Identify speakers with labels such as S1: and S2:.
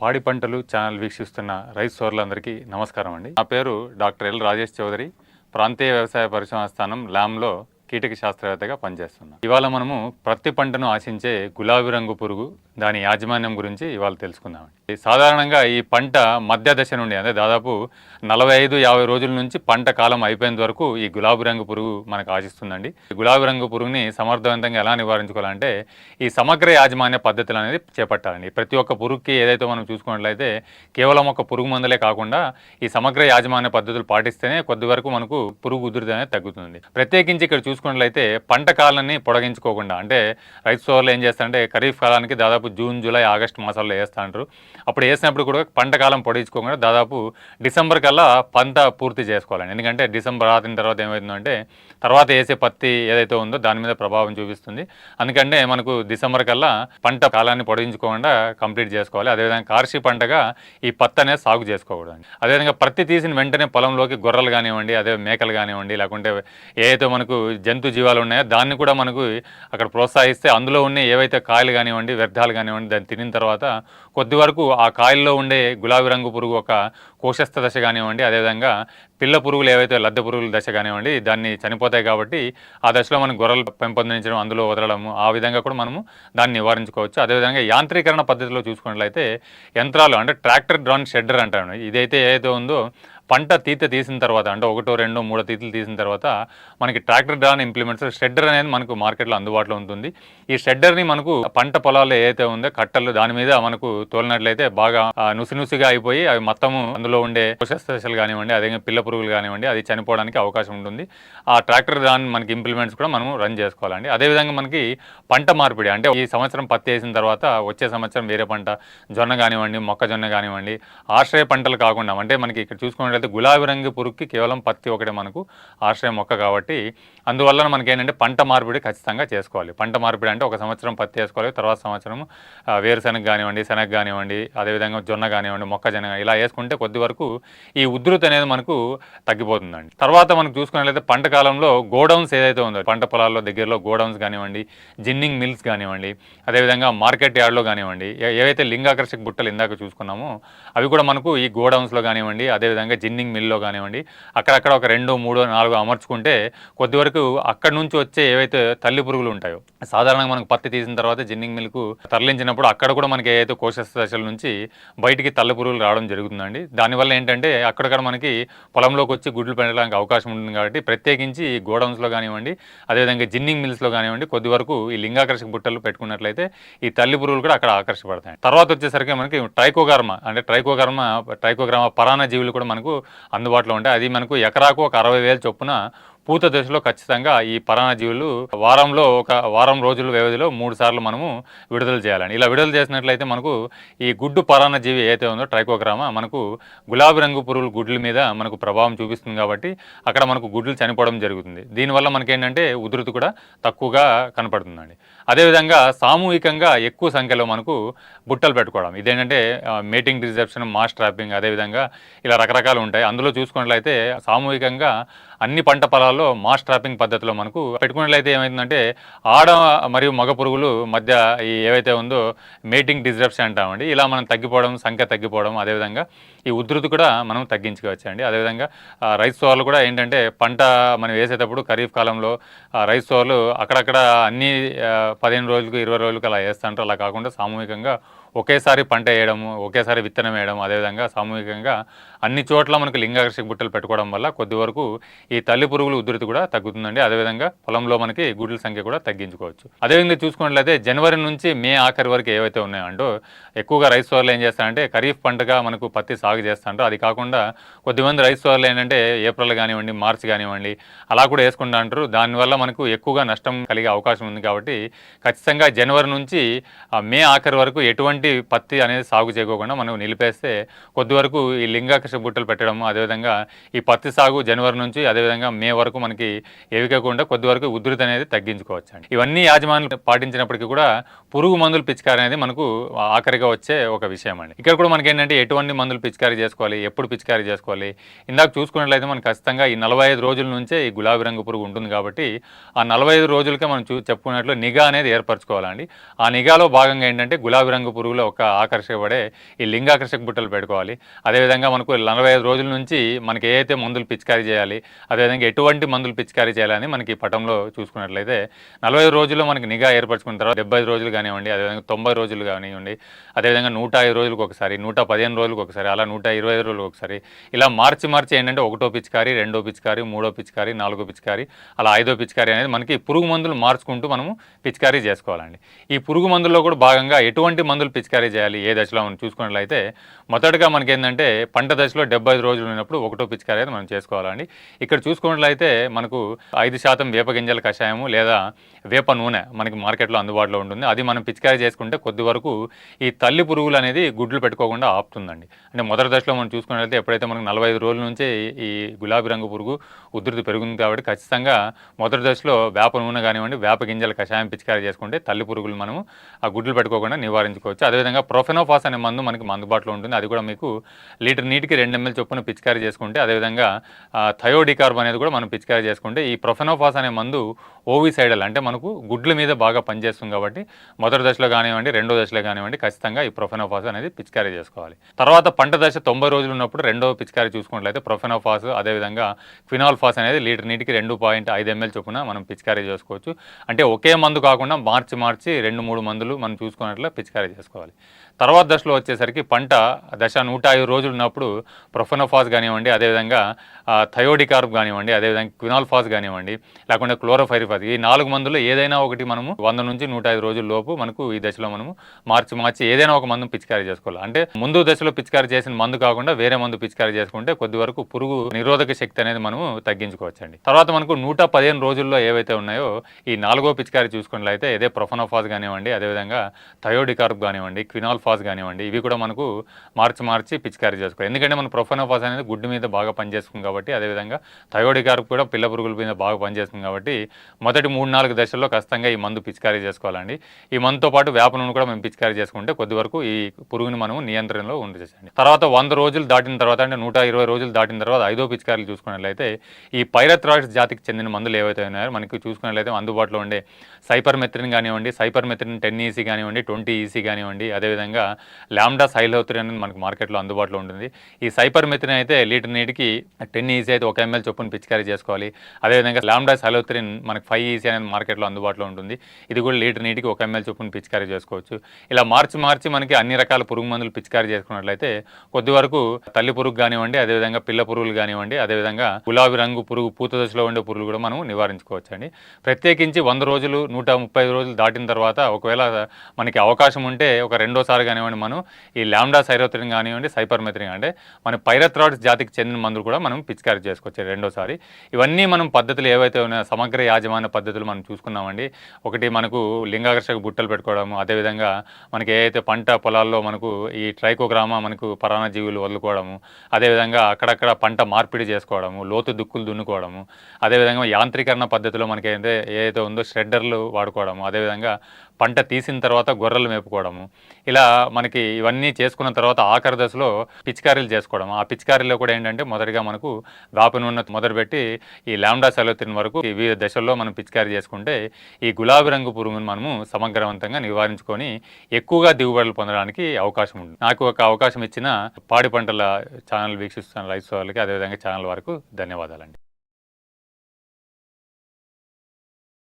S1: పాడి పంటలు ఛానల్ వీక్షిస్తున్న రైతు సోదరులందరికీ నమస్కారం అండి. నా పేరు డాక్టర్ ఎల్ రాజేష్ చౌదరి. ప్రాంతీయ వ్యవసాయ పరిశోధన స్థానం ల్యామ్లో కీటక శాస్త్రవేత్తగా పనిచేస్తున్నాను ఇవాళ మనము ప్రతి పంటను ఆశించే గులాబీ రంగు పురుగు దాని యాజమాన్యం గురించి ఇవాళ తెలుసుకుందామండి. సాధారణంగా ఈ పంట మధ్య దశ నుండి అంటే దాదాపు నలభై ఐదు యాభై రోజుల నుంచి పంట కాలం అయిపోయేంత వరకు ఈ గులాబీ రంగు పురుగు మనకు ఆశిస్తుందండి. ఈ గులాబీ రంగు పురుగుని సమర్థవంతంగా ఎలా నివారించుకోవాలంటే ఈ సమగ్ర యాజమాన్య పద్ధతులు అనేది చేపట్టాలండి. ప్రతి ఒక్క పురుగుకి ఏదైతే మనం చూసుకున్నట్లయితే కేవలం ఒక పురుగు మందులే కాకుండా ఈ సమగ్ర యాజమాన్య పద్ధతులు పాటిస్తేనే కొద్ది వరకు మనకు పురుగు ఉధృతి అనేది తగ్గుతుంది. ప్రత్యేకించి ఇక్కడ చూసుకున్నట్లయితే పంట కాలాన్ని పొడగించుకోకుండా అంటే రైతు సోదరులు ఏం చేస్తారంటే ఖరీఫ్ కాలానికి దాదాపు జూన్ జూలై ఆగస్టు మాసాల్లో వేస్తాంటారు అప్పుడు వేసినప్పుడు కూడా పంట కాలం పొడిచుకోకుండా దాదాపు డిసెంబర్ కల్లా పంట పూర్తి చేసుకోవాలండి. ఎందుకంటే డిసెంబర్ ఆదిన తర్వాత ఏమవుతుందంటే తర్వాత వేసే పత్తి ఏదైతే ఉందో దాని మీద ప్రభావం చూపిస్తుంది. అందుకంటే మనకు డిసెంబర్ కల్లా పంట కాలాన్ని పొడిగించుకోకుండా కంప్లీట్ చేసుకోవాలి. అదేవిధంగా కార్షి పంటగా ఈ పత్తి అనేది సాగు చేసుకోకూడదు అదేవిధంగా ప్రతి తీసిన వెంటనే పొలంలోకి గొర్రెలు కానివ్వండి అదే మేకలు కానివ్వండి లేకుంటే ఏదైతే మనకు జంతు జీవాలు ఉన్నాయో దాన్ని కూడా మనకు అక్కడ ప్రోత్సహిస్తే అందులో ఉన్న ఏవైతే కాయలు కానివ్వండి వ్యర్థాలు కానివ్వండి దాన్ని తినిన తర్వాత కొద్ది వరకు ఆ కాయల్లో ఉండే గులాబీ రంగు పురుగు ఒక కోశస్థ దశ కానివ్వండి అదేవిధంగా పిల్ల పురుగులు ఏవైతే లద్దె పురుగుల దశ కానివ్వండి దాన్ని చనిపోతాయి కాబట్టి ఆ దశలో మనం గొర్రెలు పెంపొందించడం అందులో వదలడము ఆ విధంగా కూడా మనము దాన్ని నివారించుకోవచ్చు. అదేవిధంగా యాంత్రీకరణ పద్ధతిలో చూసుకున్నట్లయితే యంత్రాలు అంటే ట్రాక్టర్ డ్రాన్ షెడ్డర్ అంటాను ఇదైతే ఏదైతే ఉందో పంట తీత తీసిన తర్వాత అంటే ఒకటో రెండో మూడో తీతలు తీసిన తర్వాత మనకి ట్రాక్టర్ డ్రాన్ ఇంప్లిమెంట్స్ షెడ్డర్ అనేది మనకు మార్కెట్లో అందుబాటులో ఉంటుంది. ఈ షెడ్డర్ని మనకు పంట పొలాల్లో ఏదైతే ఉందో కట్టలు దాని మీద మనకు తోలినట్లయితే బాగా నుసినుసిగా అయిపోయి అవి మొత్తము అందులో ఉండే దశలు కానివ్వండి అదే పిల్ల పురుగులు కానివ్వండి అది చనిపోవడానికి అవకాశం ఉంటుంది. ఆ ట్రాక్టర్ డ్రాన్ మనకి ఇంప్లిమెంట్స్ కూడా మనం రన్ చేసుకోవాలండి. అదేవిధంగా మనకి పంట మార్పిడి అంటే ఈ సంవత్సరం పత్తి వేసిన తర్వాత వచ్చే సంవత్సరం వేరే పంట జొన్న కానివ్వండి మొక్కజొన్న కానివ్వండి ఆశ్రయ పంటలు కాకుండా అంటే మనకి ఇక్కడ చూసుకున్నట్లయితే గులాబీ రంగు పురుగుకి కేవలం పత్తి ఒకటే మనకు ఆశ్రయం మొక్క కాబట్టి అందువల్ల మనకి ఏంటంటే పంట మార్పిడి ఖచ్చితంగా చేసుకోవాలి. పంట మార్పిడి అంటే ఒక సంవత్సరం పత్తి వేసుకోవాలి తర్వాత సంవత్సరం వేరుశనగ కానివ్వండి శనగ కానివ్వండి అదేవిధంగా జొన్న కానివ్వండి మొక్కజొన్న ఇలా వేసుకుంటే కొద్ది వరకు ఈ ఉధృతి అనేది మనకు తగ్గిపోతుందండి. తర్వాత మనకు చూసుకున్నట్లయితే పంట కాలంలో గోడౌన్స్ ఏదైతే ఉందో పంట పొలాల్లో దగ్గరలో గోడౌన్స్ కానివ్వండి జిన్నింగ్ మిల్స్ కానివ్వండి అదేవిధంగా మార్కెట్ యార్డ్లో కానివ్వండి ఏవైతే లింగాకర్షక బుట్టలు ఇందాక చూసుకున్నామో అవి కూడా మనకు ఈ గోడౌన్స్లో కానివ్వండి అదేవిధంగా జిన్నింగ్ మిల్లో కానివ్వండి అక్కడక్కడ ఒక రెండు మూడు నాలుగు అమర్చుకుంటే కొద్ది వరకు అక్కడి నుంచి వచ్చే ఏవైతే తల్లి పురుగులు ఉంటాయో సాధారణంగా మనకు పత్తి తీసిన తర్వాత జిన్నింగ్ మిల్కు తరలించినప్పుడు అక్కడ కూడా మనకి ఏదైతే కోశస్థ దశల నుంచి బయటికి తల్లి పురుగులు రావడం జరుగుతుందండి. దానివల్ల ఏంటంటే అక్కడక్కడ మనకి పొలంలోకి వచ్చి గుడ్లు పెట్టడానికి అవకాశం ఉంటుంది కాబట్టి ప్రత్యేకించి ఈ గోడౌన్స్లో కానివ్వండి అదేవిధంగా జిన్నింగ్ మిల్స్లో కానివ్వండి కొద్ది వరకు ఈ లింగాకర్షక బుట్టలు పెట్టుకున్నట్లయితే ఈ తల్లి పురుగులు కూడా అక్కడ ఆకర్షపడతాయి తర్వాత వచ్చేసరికి మనకి ట్రైకోగర్మ అంటే ట్రైకోగర్మ ట్రైకోగ్రామ పరాణ జీవులు కూడా మనకు అందుబాటులో ఉంటాయి. అది మనకు ఎకరాకు ఒక అరవై వేల చొప్పున పూత దశలో ఖచ్చితంగా ఈ పరాణజీవులు వారంలో ఒక వారం రోజుల వ్యవధిలో మూడు సార్లు మనము విడుదల చేయాలండి ఇలా విడుదల చేసినట్లయితే మనకు ఈ గుడ్డు పరాణజీవి ఏదైతే ఉందో ట్రైకోగ్రామ మనకు గులాబీ రంగు పురుగుల గుడ్ల మీద మనకు ప్రభావం చూపిస్తుంది కాబట్టి అక్కడ మనకు గుడ్లు చనిపోవడం జరుగుతుంది. దీనివల్ల మనకేంటంటే ఉధృతి కూడా తక్కువగా కనపడుతుందండి. అదేవిధంగా సామూహికంగా ఎక్కువ సంఖ్యలో మనకు బుట్టలు పెట్టుకోవడం. ఇదేంటంటే మేటింగ్ రిసెప్షన్ మాస్ ట్రాపింగ్ అదేవిధంగా ఇలా రకరకాలు ఉంటాయి. అందులో చూసుకున్నట్లయితే సామూహికంగా అన్ని పంట పొలాల్లో మాస్ ట్రాపింగ్ పద్ధతిలో మనకు పెట్టుకున్నట్లయితే ఏమైందంటే ఆడ మరియు మగ పురుగులు మధ్య ఈ ఏవైతే ఉందో మేటింగ్ డిస్రప్షన్ అంటామండి. ఇలా మనం తగ్గిపోవడం సంఖ్య తగ్గిపోవడం అదేవిధంగా ఈ ఉధృతి కూడా మనం తగ్గించుకోవచ్చు అండి అదేవిధంగా రైస్ సోర్లు కూడా ఏంటంటే పంట మనం వేసేటప్పుడు ఖరీఫ్ కాలంలో రైస్ సోర్లు అక్కడక్కడ అన్ని పదిహేను రోజులకు ఇరవై రోజులకు అలా వేస్తుంటారు. అలా కాకుండా సామూహికంగా ఒకేసారి పంట వేయడము ఒకేసారి విత్తనం వేయడం అదేవిధంగా సామూహికంగా అన్ని చోట్ల మనకు లింగాకర్షక బుట్టలు పెట్టుకోవడం వల్ల కొద్ది వరకు ఈ తల్లి పురుగుల ఉధృతి కూడా తగ్గుతుందండి. అదేవిధంగా పొలంలో మనకి గుడ్ల సంఖ్య కూడా తగ్గించుకోవచ్చు. అదేవిధంగా చూసుకున్నట్లయితే జనవరి నుంచి మే ఆఖరి వరకు ఏవైతే ఉన్నాయంటో ఎక్కువగా రైస్ సోర్లు ఏం చేస్తారంటే ఖరీఫ్ పంటగా మనకు పత్తి సాగు చేస్తారంటో. అది కాకుండా కొద్దిమంది రైస్ సోర్లు ఏంటంటే ఏప్రిల్ కానివ్వండి మార్చి కానివ్వండి అలా కూడా వేసుకుంటా అంటారు. దానివల్ల మనకు ఎక్కువగా నష్టం కలిగే అవకాశం ఉంది కాబట్టి ఖచ్చితంగా జనవరి నుంచి మే ఆఖరి వరకు ఎటువంటి పత్తి అనేది సాగు చేయకోకుండా మనం నిలిపేస్తే కొద్ది వరకు ఈ లింగాకర్షక బుట్టలు పెట్టడం అదేవిధంగా ఈ పత్తి సాగు జనవరి నుంచి అదేవిధంగా మే వరకు మనకి ఏవికాకుండా కొద్ది వరకు ఉధృతి అనేది తగ్గించుకోవచ్చు అండి ఇవన్నీ యాజమాన్యాలు పాటించినప్పటికీ కూడా పురుగు మందులు పిచికారి అనేది మనకు ఆఖరిగా వచ్చే ఒక విషయం అండి ఇక్కడ కూడా మనకి ఏంటంటే ఎటువంటి మందులు పిచికారీ చేసుకోవాలి ఎప్పుడు పిచికారీ చేసుకోవాలి? ఇందాక చూసుకున్నట్లయితే మనం ఖచ్చితంగా ఈ నలభై ఐదు రోజుల నుంచే ఈ గులాబీ రంగు పురుగు ఉంటుంది కాబట్టి ఆ నలభై ఐదు రోజులకే మనం చూ చెప్పుకున్నట్లు నిఘా అనేది ఏర్పరచుకోవాలండి. ఆ నిఘాలో భాగంగా ఏంటంటే గులాబీ రంగు పురుగు పురుగులో ఒక ఆకర్షపడే ఈ లింగాకర్షక బుట్టలు పెట్టుకోవాలి. అదేవిధంగా మనకు నలభై ఐదు రోజుల నుంచి మనకి ఏదైతే మందులు పిచికారీ చేయాలి అదేవిధంగా ఎటువంటి మందులు పిచికారీ చేయాలని మనకి ఈ పటంలో చూసుకున్నట్లయితే నలభై ఐదు రోజుల్లో మనకి నిఘా ఏర్పరచుకున్న తర్వాత డెబ్బై రోజులు కానివ్వండి అదేవిధంగా తొంభై రోజులు కానివ్వండి అదేవిధంగా నూట ఐదు రోజులకు ఒకసారి నూట పదిహేను రోజులకు ఒకసారి అలా నూట ఇరవై ఐదు రోజులకు ఒకసారి ఇలా మార్చి మార్చి ఏంటంటే ఒకటో పిచికారి రెండో పిచికారి మూడో పిచికారి నాలుగో పిచికారి అలా ఐదో పిచికారి అనేది మనకి పురుగు మందులు మార్చుకుంటూ మనము పిచికారీ చేసుకోవాలండి. ఈ పురుగు మందుల్లో కూడా భాగంగా ఎటువంటి మందులు పిచికారీ చేయాలి ఏ దశలో మనం చూసుకున్నట్లయితే మొదటగా మనకి ఏంటంటే పంట దశలో డెబ్బై ఐదు రోజులు ఉన్నప్పుడు ఒకటో పిచికారీ అయితే మనం చేసుకోవాలండి. ఇక్కడ చూసుకున్నట్లయితే మనకు ఐదు శాతం వేప గింజల కషాయము లేదా వేప నూనె మనకి మార్కెట్లో అందుబాటులో ఉంటుంది. అది మనం పిచికారీ చేసుకుంటే కొద్ది వరకు ఈ తల్లి పురుగులు అనేది గుడ్లు పెట్టుకోకుండా ఆపుతుందండి. అంటే మొదటి దశలో మనం చూసుకున్నట్లయితే ఎప్పుడైతే మనకు నలభై ఐదు రోజుల నుంచే ఈ గులాబీ రంగు పురుగు ఉధృతి పెరుగుతుంది కాబట్టి ఖచ్చితంగా మొదటి దశలో వేప నూనె కానివ్వండి వేప గింజల కషాయం పిచికారీ చేసుకుంటే తల్లి పురుగులు మనము ఆ గుడ్లు పెట్టుకోకుండా నివారించుకోవచ్చు. అదేవిధంగా ప్రొఫెనోఫాస్ అనే మందు మనకి అందుబాటులో ఉంటుంది. అది కూడా మీకు లీటర్ నీటికి రెండు ఎంఎల్ చొప్పున పిచికారీ చేసుకుంటే అదేవిధంగా థయోడికార్బ్ అనేది కూడా మనం పిచికారీ చేసుకుంటే ఈ ప్రొఫెనోఫాస్ అనే మందు ఓవిసైడల్ అంటే మనకు గుడ్ల మీద బాగా పనిచేస్తుంది కాబట్టి మొదటి దశలో కానివ్వండి రెండో దశలో కానివ్వండి ఖచ్చితంగా ఈ ప్రొఫెనోఫాస్ అనేది పిచికారీ చేసుకోవాలి. తర్వాత పంట దశ తొంభై రోజులు ఉన్నప్పుడు రెండో పిచికారీ చూసుకున్నట్లయితే ప్రొఫెనోఫాస్ అదేవిధంగా క్వినాల్ఫాస్ అనేది లీటర్ నీటికి రెండు పాయింట్ ఐదు ఎంఎల్ చొప్పున మనం పిచికారీ చేసుకోవచ్చు. అంటే ఒకే మందు కాకుండా మార్చి మార్చి రెండు మూడు మందులు మనం చూసుకున్నట్లు పిచికారీ చేసుకోవాలి. తర్వాత దశలో వచ్చేసరికి పంట దశ నూట ఐదు రోజులు ఉన్నప్పుడు ప్రొఫెనోఫాస్ కానివ్వండి అదేవిధంగా ఆ, థయోడికార్బ్ కానివ్వండి అదేవిధంగా క్వినాల్ఫాస్ కానివ్వండి లేకుంటే క్లోరోఫైరిఫాస్ ఈ నాలుగు మందులు ఏదైనా ఒకటి మనము వంద నుంచి నూట ఐదు రోజుల లోపు మనకు ఈ దశలో మనము మార్చి మార్చి ఏదైనా ఒక మందు పిచికారీ చేసుకోవాలి. అంటే ముందు దశలో పిచికారీ చేసిన మందు కాకుండా వేరే మందు పిచికారీ చేసుకుంటే కొద్ది వరకు పురుగు నిరోధక శక్తి అనేది మనము తగ్గించుకోవచ్చండి. తర్వాత మనకు నూట పదిహేను రోజుల్లో ఏవైతే ఉన్నాయో ఈ నాలుగో పిచికారీ చూసుకున్నట్లయితే ఇదే ప్రొఫనోఫాస్ కానివ్వండి అదేవిధంగా థయోడికార్బ్ కానివ్వండి క్వినాల్ఫాస్ కానివ్వండి ఇవి కూడా మనకు మార్చి మార్చి పిచికారీ చేసుకోవాలి. ఎందుకంటే మన ప్రొఫెనోఫాస్ అనేది గుడ్డు మీద బాగా పనిచేస్తుంది కాబట్టి అదేవిధంగా థయోడికార్ కూడా పిల్ల పురుగుల మీద బాగా పనిచేస్తుంది కాబట్టి మొదటి మూడు నాలుగు దశల్లో ఖచ్చితంగా ఈ మందు పిచికారీ చేసుకోవాలండి. ఈ మందుతో పాటు వేప నూనె కూడా మేము పిచికారీ చేసుకుంటే కొద్ది వరకు ఈ పురుగుని మనం నియంత్రణలో ఉంచేసండి తర్వాత వంద రోజులు దాటిన తర్వాత అంటే నూట ఇరవై రోజులు దాటిన తర్వాత ఐదో పిచికారీలు చూసుకున్నట్లయితే ఈ పైరథ్రాయిడ్స్ జాతికి చెందిన మందులు ఏవైతే ఉన్నాయో మనకి చూసుకున్నట్లయితే అందుబాటులో ఉండే సైపర్ మెత్రిన్ కానివ్వండి సైపర్ మెత్రిన్ టెన్ ఈసీ కానివ్వండి ట్వంటీ ఈసీ కానివ్వండి అదేవిధంగా ల్యాండా సైలోత్రి అనేది మనకు మార్కెట్లో అందుబాటులో ఉంటుంది. ఈ సైపర్ మెత్రిన్ అయితే లీటర్ నీటికి టెన్ ఈజీ అయితే ఒక ఎంఎల్ చొప్పున పిచికారీ చేసుకోవాలి. అదేవిధంగా ల్యాండా సైలోత్రిన్ మనకి ఫైవ్ ఈజీ అనేది మార్కెట్లో అందుబాటులో ఉంటుంది. ఇది కూడా లీటర్ నీటికి ఒక ఎంఎల్ చొప్పున పిచికారీ చేసుకోవచ్చు. ఇలా మార్చి మార్చి మనకి అన్ని రకాల పురుగు మందులు పిచికారీ చేసుకున్నట్లయితే కొద్ది వరకు తల్లి పురుగు కానివ్వండి అదేవిధంగా పిల్ల పురుగులు కానివ్వండి అదేవిధంగా గులాబీ రంగు పురుగు పూత దశలో ఉండే పురుగులు కూడా మనం నివారించుకోవచ్చు అండి ప్రత్యేకించి వంద రోజులు నూట ముప్పై రోజులు దాటిన తర్వాత ఒకవేళ మనకి అవకాశం ఉంటే ఒక రెండోసారి కానివ్వండి మనం ఈ లామ్డా సైరోత్రిన్ కానివ్వండి సైపర్మెత్రిన్ అంటే మన పైరథ్రాయిడ్స్ జాతికి చెందిన మందులు కూడా మనం పిచికారీ చేసుకోవచ్చు రెండోసారి ఇవన్నీ మనం పద్ధతులు ఏవైతే ఉన్నాయో సమగ్ర యాజమాన్య పద్ధతులు మనం చూసుకున్నామండి. ఒకటి మనకు లింగాకర్షక బుట్టలు పెట్టుకోవడము అదేవిధంగా మనకి ఏదైతే పంట పొలాల్లో మనకు ఈ ట్రైకోగ్రామా మనకు పరాణ జీవులు వదులుకోవడము అదేవిధంగా అక్కడక్కడ పంట మార్పిడి చేసుకోవడము లోతు దుక్కులు దున్నుకోవడము అదేవిధంగా యాంత్రీకరణ పద్ధతిలో మనకి ఏదైతే ఏదైతే ఉందో షెడ్డర్లు వాడుకోవడము అదేవిధంగా పంట తీసిన తర్వాత గొర్రెలు మేపుకోవడము ఇలా మనకి ఇవన్నీ చేసుకున్న తర్వాత ఆఖరి దశలో పిచికారీలు చేసుకోవడం. ఆ పిచికారీలో కూడా ఏంటంటే మొదటిగా మనకు వేప నూనె మొదలుపెట్టి ఈ లాండా సెలవుతిన వరకు ఈ వివిధ దశల్లో మనం పిచికారీ చేసుకుంటే ఈ గులాబీ రంగు పురుగును మనము సమగ్రవంతంగా నివారించుకొని ఎక్కువగా దిగుబడులు పొందడానికి అవకాశం ఉంది నాకు ఒక అవకాశం ఇచ్చిన పాడి పంటల ఛానల్ వీక్షిస్తున్న రైతు వాళ్ళకి అదేవిధంగా ఛానల్ వరకు ధన్యవాదాలండి.